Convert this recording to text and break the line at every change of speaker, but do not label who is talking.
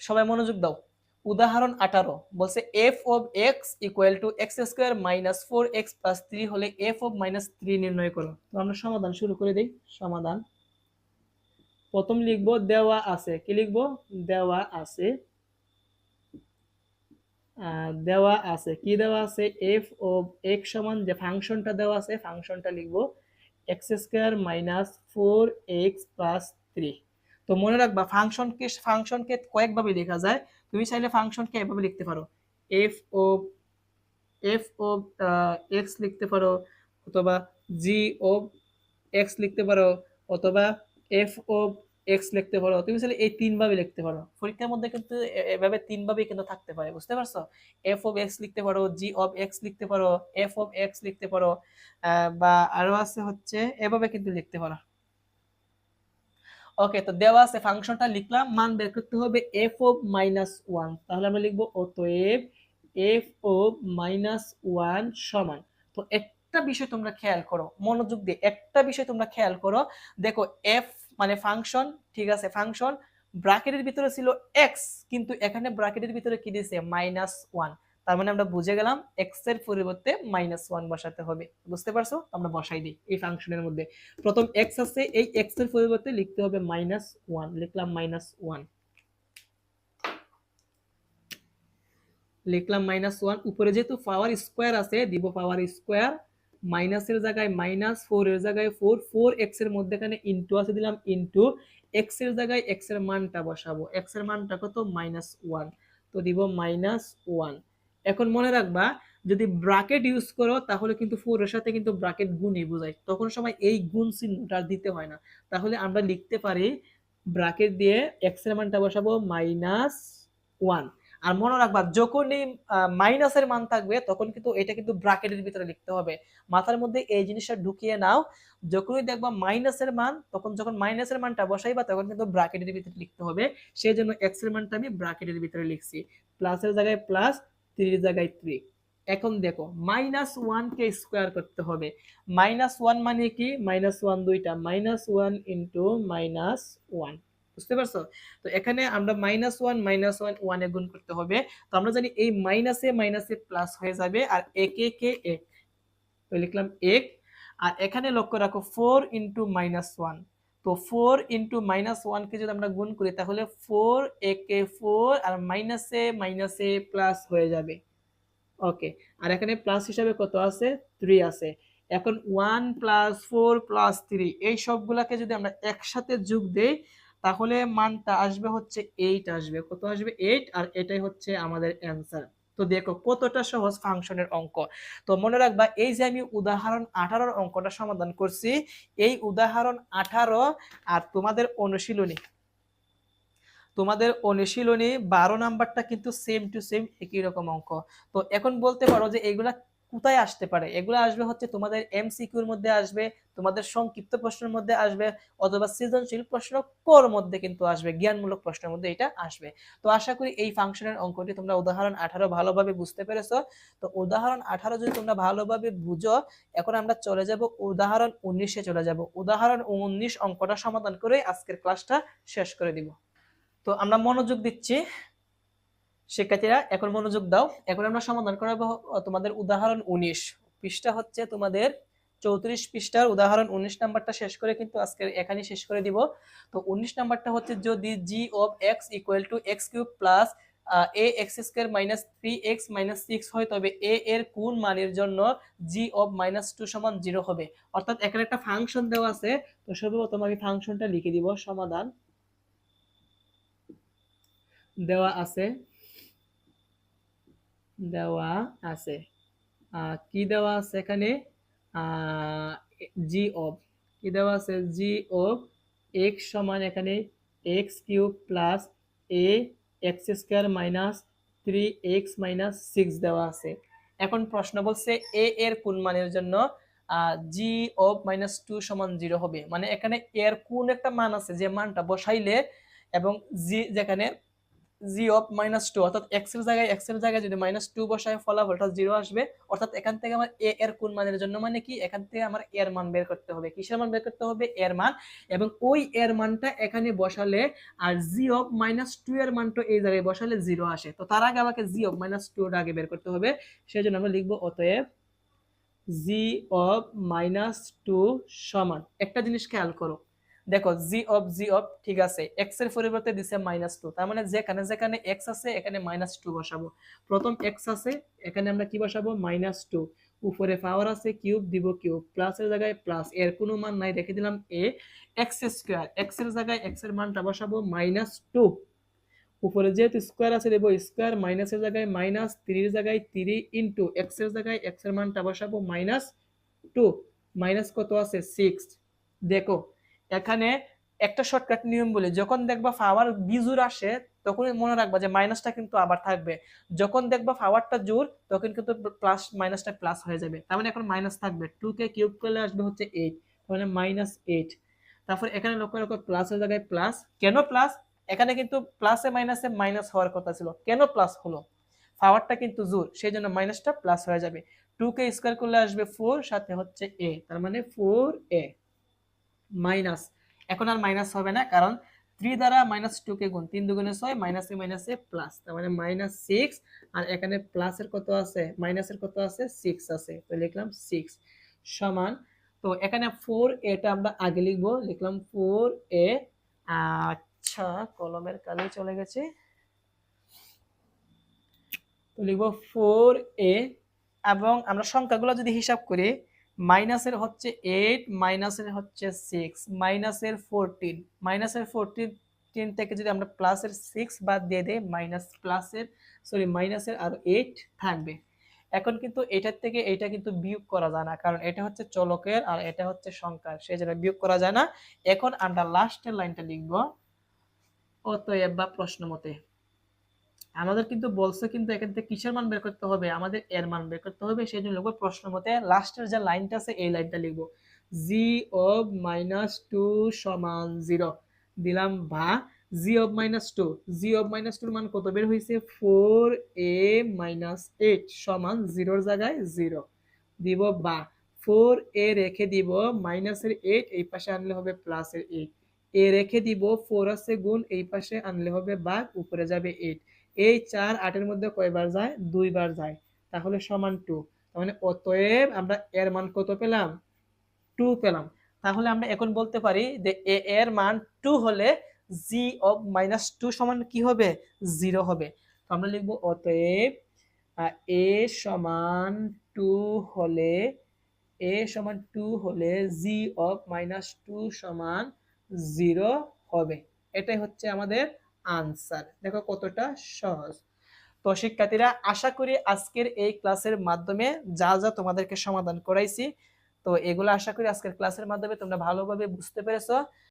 সবাই মনোযোগ দাও। উদাহরণ আঠারো, বলছে F of X equal to X square minus four X plus three হলে এফ অফ মাইনাস থ্রি নির্ণয় করো। তো আমরা সমাধান শুরু করে দিই, সমাধান। প্রথম লিখব, দেওয়া আছে। কি লিখব? দেওয়া আছে। দেওয়া আছে। কি দেওয়া আছে? এফ ও এক্স সমান যে ফাংশনটা দেওয়া আছে, ফাংশনটা লিখব X square minus four X plus three তো মনে রাখবা ফাংশনকে ফাংশনকে কয়েকভাবে লেখা যায়। তুমি চাইলে ফাংশনকে এভাবে লিখতে পারো। F O F O X লিখতে পারো, অথবা জি ও এক্স লিখতে পারো, অথবা এফ ও এক্স লিখতে পারো। তুমি চাইলে এই তিনভাবে লিখতে পারো। পরীক্ষার মধ্যে কিন্তু এভাবে তিনভাবেই কিন্তু থাকতে পারে, বুঝতে পারছ? এফ অফ এক্স লিখতে পারো জি অফ এক্স লিখতে পারো এফ অফ এক্স লিখতে পারো বা আরও আছে হচ্ছে, এভাবে কিন্তু লিখতে পারো। ওকে তো দেওয়া আছে ফাংশনটা লিখলাম, মান বের করতে হবে এফ ও মাইনাস ওয়ান তাহলে আমরা লিখব অতএব এফ ও মাইনাস ওয়ান সমান। তো একটা বিষয় তোমরা খেয়াল করো, মনোযোগ দিয়ে একটা বিষয় তোমরা খেয়াল করো। দেখো এফ মানে ফাংশন, ঠিক আছে, ফাংশন ব্র্যাকেটের ভিতরে ছিল এক্স কিন্তু এখানে ব্র্যাকেটের ভিতরে কি দিয়েছে মাইনাস ওয়ান তার মানে আমরা বুঝে গেলাম এক্সের পরিবর্তে মাইনাস ওয়ান বসাতে হবে। বুঝতে পারছ? আমরা বসাই দিই এই ফাংশনের মধ্যে। প্রথম এক্স আছে, এই এক্সের পরিবর্তে লিখতে হবে মাইনাস ওয়ান লিখলাম মাইনাস ওয়ান লিখলাম মাইনাস ওয়ান উপরে যেহেতু পাওয়ার স্কোয়ার আছে, দিব পাওয়ার স্কোয়ার মাইনাসের জায়গায় মাইনাস ফোর এর জায়গায় ফোর ফোর এক্সের মধ্যেখানে ইন্টু আছে, দিলাম ইন্টু এক্সের জায়গায় এক্সের মানটা বসাবো। এক্সের মানটা কত? মাইনাস ওয়ান তো দিব মাইনাস ওয়ান এখন মনে রাখবা, যদি ব্রাকেট ইউজ করো, তাহলে কিন্তু ফোর এর সাথে কিন্তু ব্রাকেট গুণই বোঝায়। তখন সময় এই গুণ চিহ্নটা দিতে হয় না। তাহলে আমরা লিখতে পারি ব্রাকেট দিয়ে এক্সের মানটা বসাবো মাইনাস ওয়ান আর মনে রাখবা, যখনই মাইনাসের মান থাকবে, তখন কিন্তু এটা কিন্তু ব্রাকেটের ভিতরে লিখতে হবে। মাথার মধ্যে এই জিনিসটা ঢুকিয়ে নাও। যখনই দেখবা মাইনাসের মান, তখন যখন মাইনাসের মানটা বসাইবা, তখন কিন্তু ব্রাকেটের ভিতরে লিখতে হবে। সেই জন্য এক্সের মানটা আমি ব্রাকেটের ভিতরে লিখছি। প্লাসের জায়গায় প্লাস থ্রির জায়গায় থ্রি এখন দেখো মাইনাস ওয়ান কে স্কোয়ার করতে হবে। মাইনাস ওয়ান মানে কি? মাইনাস ওয়ান দুইটা। Minus one into minus one বুঝতে পারছ? তো এখানে আমরা মাইনাস ওয়ান মাইনাস ওয়ান ওয়ানে গুণ করতে হবে। তো আমরা জানি এই মাইনাসে মাইনাসে প্লাস হয়ে যাবে, আর একে কে এক তো লিখলাম এক। আর এখানে লক্ষ্য রাখো ফোর ইন্টু মাইনাস ওয়ান তো ফোর ইন্টু মাইনাস ওয়ানকে যদি আমরা গুণ করি, তাহলে ফোর একে ফোর আর মাইনাসে মাইনাসে প্লাস হয়ে যাবে। ওকে আর এখানে প্লাস হিসাবে কত আছে? থ্রি আছে। এখন one plus four plus three এই সবগুলাকে যদি আমরা একসাথে যোগ দেই, তাহলে মানটা আসবে হচ্ছে এইট আসবে। কত আসবে? এইট আর এটাই হচ্ছে আমাদের অ্যান্সার তো দেখো কতটা সহজ ফাংশনের অঙ্ক। তো মনে রাখবা, এই যে আমি উদাহরণ আঠারোর অঙ্কটা সমাধান করছি, এই উদাহরণ আঠারো আর তোমাদের অনুশীলনী তোমাদের অনুশীলনী বারো নাম্বারটা কিন্তু সেম টু সেম একই রকম অঙ্ক। তো এখন বলতে পারো যে এগুলা কোথায় আসতে পারে? এগুলো আসবে হচ্ছে তোমাদের এমসিকিউর মধ্যে আসবে, তোমাদের সংক্ষিপ্ত প্রশ্নের মধ্যে আসবে, অথবা সৃজনশীল প্রশ্ন কোর মধ্যে কিন্তু আসবে, জ্ঞানমূলক প্রশ্নের মধ্যে এটা আসবে। তো আশা করি এই ফাংশনের অঙ্কটি তোমরা উদাহরণ আঠারো ভালোভাবে বুঝতে পেরেছ। তো উদাহরণ আঠারো যদি তোমরা ভালোভাবে বুঝো, এখন আমরা চলে যাব উদাহরণ উনিশে চলে যাব। উদাহরণ উনিশ অঙ্কটা সমাধান করে আজকের ক্লাসটা শেষ করে দিব। তো আমরা মনোযোগ দিচ্ছি। শিক্ষার্থীরা, এখন মনোযোগ দাও। এখন আমরা সমাধান করাবো তোমাদের উদাহরণ উনিশ। পৃষ্ঠা হচ্ছে তোমাদের চৌত্রিশ পৃষ্ঠার উদাহরণ উনিশ নাম্বারটা শেষ করে কিন্তু আজকে এখানে শেষ করে দিব। তো উনিশ নাম্বারটা হচ্ছে যদি G of X equal to X cube plus A X square minus three X minus six হয়, তবে এ এর কোন মানের জন্য জি অফ মাইনাস টু সমান জিরো হবে? অর্থাৎ এখানে একটা ফাংশন দেওয়া আছে, তো সর্বপ্রথম আমি ফাংশনটা লিখে দিব, সমাধান দেওয়া আছে। দেওয়া আছে। কি দেওয়া আছে এখানে? জি অফ কি দেওয়া আছে? জি অফ এক্স সমান এখানে X cube plus A X square minus three X minus six দেওয়া আছে। এখন প্রশ্ন বলছে এ এর কোন মানের জন্য? জি অফ মাইনাস টু সমান জিরো হবে। মানে এখানে এর কোন একটা মান আছে যে মানটা বসাইলে এবং জি যেখানে জি অফ মাইনাস টু অর্থাৎ এক্সের জায়গায় এক্সের জায়গায় যদি মাইনাস টু বসায় ফলাফলটা জিরো আসবে, অর্থাৎ এখান থেকে আমার এ এর কোন মানের জন্য মানে কি? এখান থেকে আমার এর মান বের করতে হবে। কিসের মান বের করতে হবে? এর মান। এবং ওই এর মানটা এখানে বসালে, আর জি অফ মাইনাস টু এর মানটা এই জায়গায় বসালে জিরো আসে। তো তার আগে আমাকে জি অফ মাইনাস টু আগে বের করতে হবে। সেই জন্য আমরা লিখব অতএব জি অফ মাইনাস টু সমান। একটা জিনিস খেয়াল করো দেখো জি অফ জি অফ ঠিক আছে এক্সের পরিবর্তে দিছে মাইনাস টু তার মানে যেখানে যেখানে এক্স আছে, এখানে মাইনাস টু বসাবো। প্রথম এক্স আছে, এখানে আমরা কি বসাবো? মাইনাস টু উপরে পাওয়ার আছে কিউব দিব কিউব প্লাসের জায়গায় প্লাস এর কোনো মান নাই, রেখে দিলাম এ এক্স স্কোয়ার এক্সের জায়গায় এক্সের মানটা বসাবো মাইনাস টু উপরে যেহেতু স্কোয়ার আছে, দেবো স্কোয়ার মাইনাসের জায়গায় মাইনাস থ্রির জায়গায় থ্রি ইন্টু এক্সের জায়গায় এক্সের মানটা বসাবো মাইনাস টু মাইনাস কত আছে? সিক্স দেখো এখানে একটা শর্টকাট নিয়ম বলে, যখন দেখবা পাওয়ার বিজুর আসে, তখনই মনে রাখবা যে মাইনাসটা কিন্তু আবার থাকবে। যখন দেখবা পাওয়ারটা জোর তখন কিন্তু প্লাস মাইনাসটা প্লাস হয়ে যাবে। তার মানে এখন মাইনাস থাকবে। টু কে কিউব করলে আসবে হচ্ছে এইট মানে মাইনাস এইট তারপর এখানে লক্ষ্য রাখো প্লাসের জায়গায় প্লাস কেন প্লাস এখানে কিন্তু প্লাসে মাইনাসে মাইনাস হওয়ার কথা ছিল। কেন প্লাস হলো? পাওয়ারটা কিন্তু জোর সেই জন্য মাইনাসটা প্লাস হয়ে যাবে। টু কে স্কোয়ার করলে আসবে ফোর সাথে হচ্ছে এ তার মানে ফোর এ মাইনাস, এখন আর মাইনাস হবে না, কারণ থ্রি দ্বারা মাইনাস টু কে গুণ, তিন দুগুণে ছয় মাইনাসে মাইনাসে প্লাস তার মানে মাইনাস সিক্স আর এখানে প্লাসের কত আছে মাইনাসের কত আছে সিক্স আছে, তো লিখলাম সিক্স সমান, তো এখানে ফোর এটা আমরা আগে লিখব, লিখলাম ফোর এ আচ্ছা কলমের কালি চলে গেছে, তো লিখব ফোর এ এবং আমরা সংখ্যাগুলো যদি হিসাব করি মাইনাসের হচ্ছে এইট, মাইনাসের হচ্ছে সিক্স, মাইনাসের ফোরটিন। মাইনাসের ফোরটিন টেন থেকে যদি আমরা প্লাসের সিক্স বাদ দিয়ে দেই, মাইনাস প্লাসের, সরি, মাইনাসের আর এইট থাকবে। এখন কিন্তু এটার থেকে এটা কিন্তু বিয়োগ করা যায় না, কারণ এটা হচ্ছে চলকের আর এটা হচ্ছে সংখ্যার, সেই জন্য বিয়োগ করা যায় না। এখন আমরা লাস্টের লাইনটা লিখব। অতএব বা প্রশ্ন মতে। আমাদের কিন্তু বলছে কিন্তু এখান থেকে কিসের মান বের করতে হবে? আমাদের এর মান বের করতে হবে, সেই জন্য লিখব প্রশ্ন মতে লাস্টের যে লাইনটা আছে, এই লাইনটা লিখব। জি অফ মাইনাস টু সমান জিরো দিলাম বা G of minus two G of minus টুর মান কত বের হয়েছে? ফোর এ মাইনাস এইট সমান জিরোর জায়গায় জিরো দিব বা। ফোর এ রেখে দিব মাইনাসের এইট এই পাশে আনলে হবে প্লাসের এইট এ রেখে দিব ফোর আছে গুণ, এই পাশে আনলে হবে বাঘ উপরে যাবে এইট এই চার আটের মধ্যে কয়বার যায়? দুইবার যায়। তাহলে সমান টু মানে অতএব আমরা এর মান কত পেলাম? টু পেলাম। তাহলে আমরা এখন বলতে পারি যে এ এর মান টু হলে জি অফ মাইনাস টু সমান কি হবে? জিরো হবে। তো আমরা লিখব অতএব এ সমান টু হলে, এ সমান টু হলে জি অফ মাইনাস টু সমান জিরো হবে। এটাই হচ্ছে আমাদের আনসার। দেখো কতটা সহজ। তো শিক্ষার্থীরা, আশা করি আজকের এই ক্লাসের মাধ্যমে যা যা তোমাদেরকে সমাধান করাইছি, তো এগুলো আশা করি আজকের ক্লাসের মাধ্যমে তোমরা ভালোভাবে বুঝতে পেরেছ।